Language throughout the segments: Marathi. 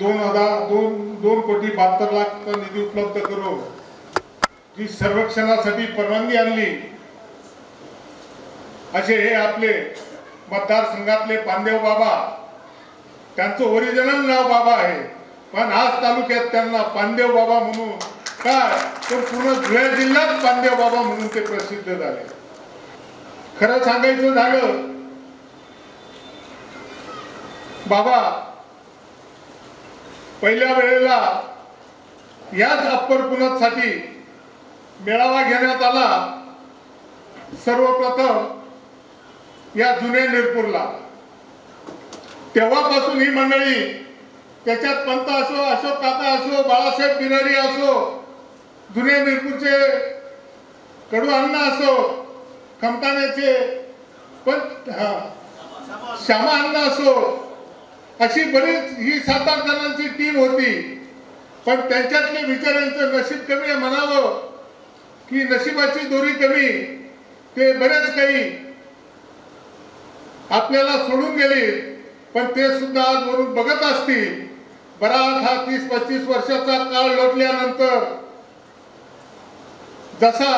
दोन हजार दोन दोन कोटी बहात्तर लाखचा निधी उपलब्ध करून जी सर्वेक्षणासाठी परवानगी आणली. असे हे आपले मतदारसंघातले पांदेव बाबा त्यांचं ओरिजिनल नाव बाबा आहे. पण आज तालुक्यात त्यांना पांदेव बाबा म्हणून काय? तर पूर्ण धुळे जिल्ह्यात पांदेव बाबा म्हणून ते प्रसिद्ध झाले. खरं सांगायचं झालं बाबा पहिल्या वेळेला याच अप्पर पुनतसाठी मेळावा घेण्यात आला. सर्वप्रथम या जुन्या निरपूरला. तेव्हापासून ही मंडळी त्याच्यात पंत असो अशोक काका असो बाळासाहेब बिनारी असो जुने निरपूरचे कडू अण्णा असो खमताण्याचे पण हा, श्यामा अण्णा असो अशी बरीच ही सात आठ जणांची टीम होती. पण त्यांच्यातले विचारांचं नशीब कमी आहे म्हणावं की नशिबाची दोरी कमी ते बरेच काही आपल्याला सोडून गेले पण ते सुद्धा आज वरून बघत असतील. बराच हा तीस पस्तीस वर्षाचा काळ लोटल्यानंतर जसा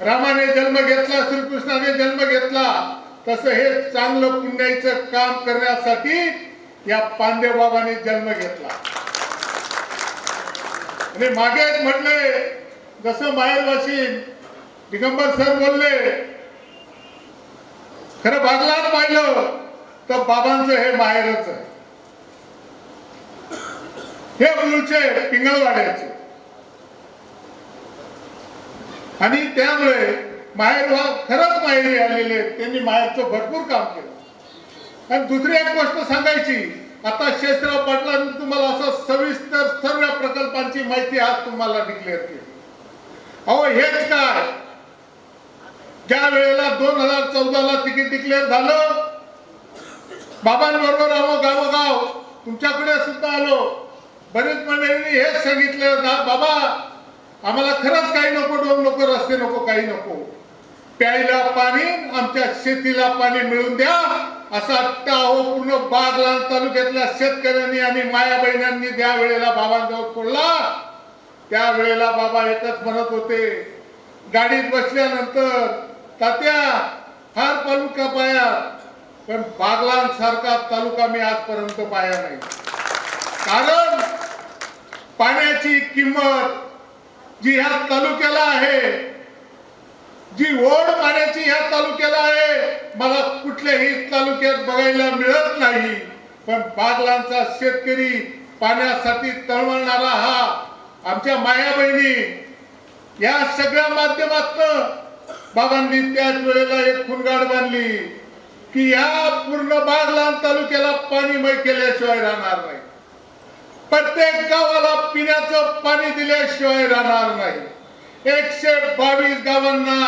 रामाने जन्म घेतला श्रीकृष्णाने जन्म घेतला तसं हे चांगलं पुण्याचं काम करण्यासाठी या पांडेव बाबाने जन्म घेतला. आणि मागे एक म्हटले जसं माहेरवाशी दिगंबर सर बोलले खरं बागलात पाहिलं तर बाबांचं हे माहेरच आहे. हे मूळचे पिंगळवाड्याचे. आणि त्यामुळे माहेर वा खरंच माहेरी आलेले आहेत. त्यांनी माहेरचं भरपूर काम केलं. आणि दुसरी एक गोष्ट सांगायची आता शेषराव पाटलांनी तुम्हाला असं सविस्तर सर्व प्रकल्पांची माहिती आज तुम्हाला डिक्लेअर केली. अहो हेच काय? ज्या वेळेला दोन हजार चौदाला तिकीट डिक्लेअर झालं बाबांबरोबर आलो गावोगाव तुमच्याकडे सुद्धा आलो. बरेच मंडळींनी हेच सांगितलं बाबा आम्हाला खरंच काही नको दोन नको रस्ते नको काही नको. प्यायला पाणी आमच्या शेतीला पाणी मिळून द्या असा टाहो पूर्ण बागलाण तालुक्यातल्या शेतकऱ्यांनी आणि माया बहिणांनी त्या वेळेला बाबांजवळ फोडला त्यावेळेला बाबा एकच म्हणत होते गाडीत बसल्यानंतर तात्या फार तालुका पाया पण बागलांसारखा तालुका मी आजपर्यंत पाया नाही. कारण पाण्याची किंमत जी ह्या तालुक्याला आहे जी ओढ पाण्याची ह्या तालुक्याला आहे मला कुठल्याही तालुक्यात बघायला मिळत नाही. पण बागलांचा शेतकरी पाण्यासाठी तळमळणारा हा आमच्या माया बहिणी. या सगळ्या माध्यमातनं बाबांनी त्याच वेळेला एक खुणगाड बांधली की या पूर्ण बागलान तालुक्याला पाणीमय केल्याशिवाय राहणार नाही. प्रत्येक गावाला पिण्याचं पाणी दिल्याशिवाय राहणार नाही. एकशे बावीस गावांना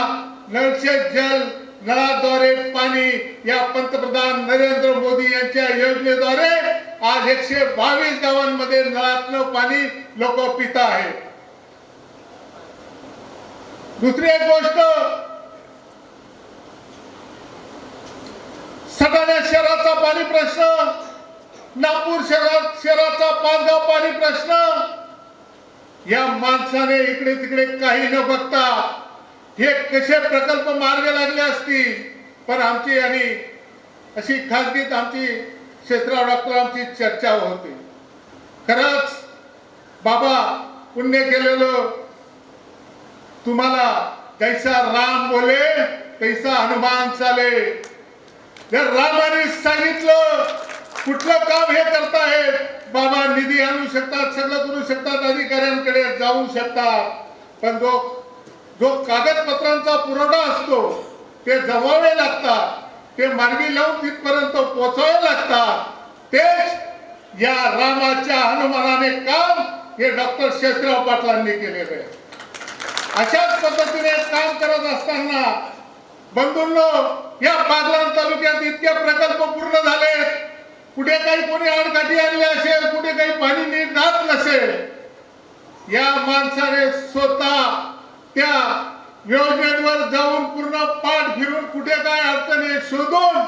नळशे जल नळाद्वारे पाणी या पंतप्रधान नरेंद्र मोदी यांच्या योजनेद्वारे आज एकशे बावीस गावांमध्ये नळातलं पाणी लोक पित आहे दुसरी एक गोष्ट सटाणा शहराचा पाणी प्रश्न नागपूर शहरात शहराचा पाचगाव पाणी प्रश्न या माणसाने इकडे तिकडे काही न बघता हे कसे प्रकल्प मार्ग लागले असतील? पण आमची आणि अशी खासगीत आमची क्षेत्राव डॉक्टर आमची चर्चा होती. खरंच बाबा पुण्य केलेलं तुम्हाला जैसा राम बोले तैसा हनुमान चाले. जर रामाने सांगितलं कुठलं काम हे करतायत बाबा निधी आणू शकतात सगळं करू शकतात अधिकाऱ्यांकडे जाऊ शकतात. पण जो जो कागदपत्रांचा पुरवठा असतो ते जमावे लागतात. ते मार्गी लावून तिथपर्यंत पोचावे लागतात. तेच या रामाच्या हनुमानाने काम हे डॉक्टर शेषराव पाटलांनी केलेलं आहे. अशाच पद्धतीने काम करत असताना बंधूंनो या पागलान तालुक्यात इतके प्रकल्प पूर्ण झाले कुठे काही कोणी आडकाठी आणले असेल कुठे काही पाणी नीट जात नसेल या माणसाने स्वतः त्या योजनेवर जाऊन पूर्ण पाठ फिरून कुठे काय अडचणी शोधून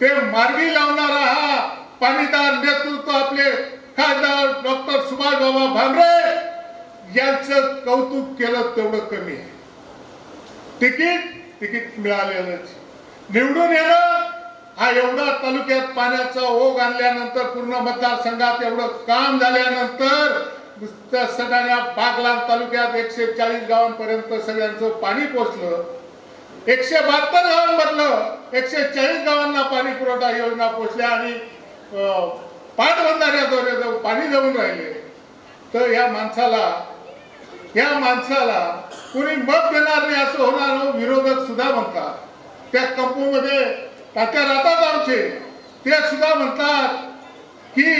ते मार्गी लावणारा हा पाणीदार नेतृत्व आपले खासदार डॉक्टर सुभाष बाबा भामरे यांचं कौतुक केलं तेवढं कमी आहे. तिकीट तिकीट मिळालेलंच. निवडून येणं हा एवढा तालुक्यात पाण्याचा ओघ आणल्यानंतर पूर्ण मतदारसंघात एवढं काम झाल्यानंतर सगळ्या बागलाण तालुक्यात एकशे चाळीस गावांपर्यंत सगळ्यांचं पाणी पोचलं. एकशे बहात्तर गावांमधलं एकशे चाळीस गावांना पाणी पुरवठा योजना पोचल्या आणि अं, पाटबंधाऱ्याद्वारे पाणी देऊन राहिले. तर या माणसाला या माणसाला कोणी मत देणार नाही असं होणार हो, विरोधक सुद्धा म्हणतात. त्या कंपूमध्ये तात्या राहतात आमचे ते सुद्धा म्हणतात की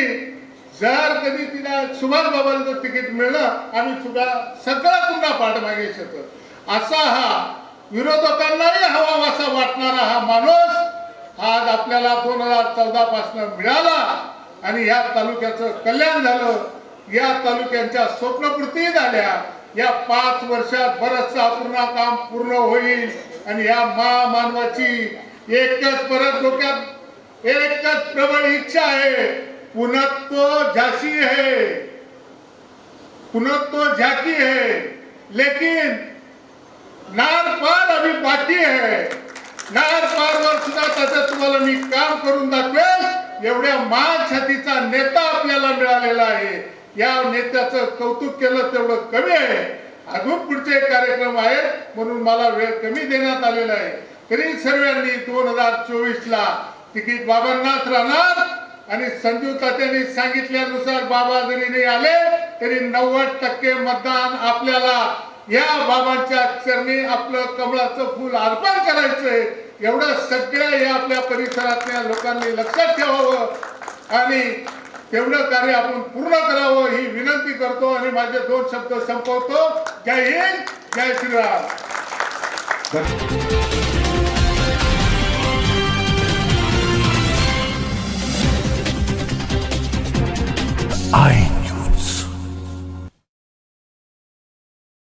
जर कधी तिला सुभाष बाबाला जर तिकीट मिळलं आणि सुद्धा सगळा पुन्हा पाठमागे शकत असा हा विरोधकांनाही हवा असा वाटणारा हा माणूस आज आपल्याला दोन हजार चौदा पासून मिळाला आणि या तालुक्याचं कल्याण झालं. या तालुक्यांच्या स्वप्नपूर्ती झाल्या. या पाच वर्षात बरचसा पूर्ण काम पूर्ण होईल आणि या महामानवाची एकच परत डोक्यात एकच प्रबळ इच्छा आहे. पुनत्व झाशी है पुनत्व झाकी है लेकिन नार पार अभी बाकी है नार पार वर सुद्धा त्याचं तुम्हाला मी काम करून दाखवेल. एवढ्या महान छातीचा नेता आपल्याला मिळालेला आहे. या नेत्याचं कौतुक केलं तेवढं कमी आहे. अजून पुढचे कार्यक्रम आहेत म्हणून मला वेळ कमी देण्यात आलेला आहे. तरी सर्वांनी दोन हजार चोवीस ला तिकीट बाबांनाच राहणार. आणि संजू तात्यांनी सांगितल्यानुसार बाबा जरी नाही आले तरी नव्वद टक्के मतदान आपल्याला या बाबांच्या चरणी आपलं कमळाचं फुल अर्पण करायचंय. एवढं सगळ्या या आपल्या परिसरातल्या लोकांनी लक्षात ठेवावं. आणि तेवढं कार्य आपण पूर्ण करावं ही विनंती करतो आणि माझे दोन शब्द संपवतो. जय हिंद जय श्रीराम. I